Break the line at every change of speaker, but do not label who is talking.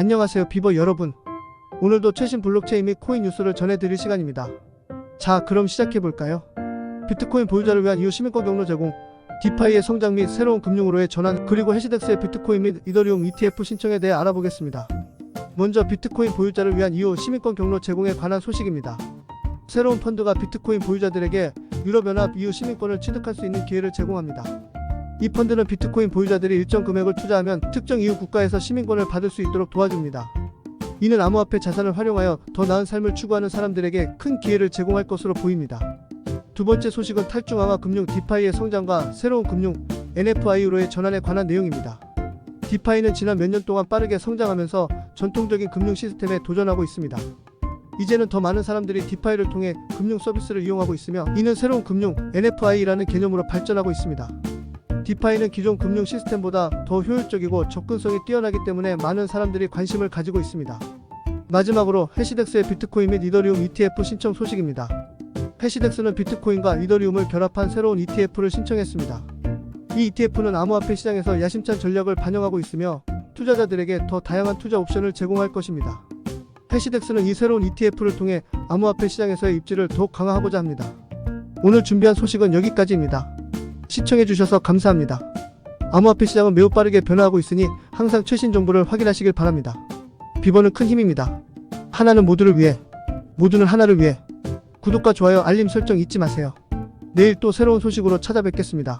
안녕하세요 비버 여러분. 오늘도 최신 블록체인 및 코인 뉴스를 전해드릴 시간입니다. 자 그럼 시작해볼까요? 비트코인 보유자를 위한 이후 시민권 경로 제공, 디파이의 성장 및 새로운 금융으로의 전환, 그리고 해시덱스의 비트코인 및 이더리움 ETF 신청에 대해 알아보겠습니다. 먼저 비트코인 보유자를 위한 이후 시민권 경로 제공에 관한 소식입니다. 새로운 펀드가 비트코인 보유자들에게 유럽연합 EU 시민권을 취득할 수 있는 기회를 제공합니다. 이 펀드는 비트코인 보유자들이 일정 금액을 투자하면 특정 EU 국가에서 시민권을 받을 수 있도록 도와줍니다. 이는 암호화폐 자산을 활용하여 더 나은 삶을 추구하는 사람들에게 큰 기회를 제공할 것으로 보입니다. 두 번째 소식은 탈중앙화 금융 디파이의 성장과 새로운 금융 NFI로의 전환에 관한 내용입니다. 디파이는 지난 몇 년 동안 빠르게 성장하면서 전통적인 금융 시스템에 도전하고 있습니다. 이제는 더 많은 사람들이 디파이를 통해 금융 서비스를 이용하고 있으며 이는 새로운 금융 NFI라는 개념으로 발전하고 있습니다. 디파이는 기존 금융 시스템보다 더 효율적이고 접근성이 뛰어나기 때문에 많은 사람들이 관심을 가지고 있습니다. 마지막으로 해시덱스의 비트코인 및 이더리움 ETF 신청 소식입니다. 해시덱스는 비트코인과 이더리움을 결합한 새로운 ETF를 신청했습니다. 이 ETF는 암호화폐 시장에서 야심찬 전략을 반영하고 있으며 투자자들에게 더 다양한 투자 옵션을 제공할 것입니다. 해시덱스는 이 새로운 ETF를 통해 암호화폐 시장에서의 입지를 더욱 강화하고자 합니다. 오늘 준비한 소식은 여기까지입니다. 시청해주셔서 감사합니다. 암호화폐 시장은 매우 빠르게 변화하고 있으니 항상 최신 정보를 확인하시길 바랍니다. 비번은 큰 힘입니다. 하나는 모두를 위해, 모두는 하나를 위해. 구독과 좋아요, 알림 설정 잊지 마세요. 내일 또 새로운 소식으로 찾아뵙겠습니다.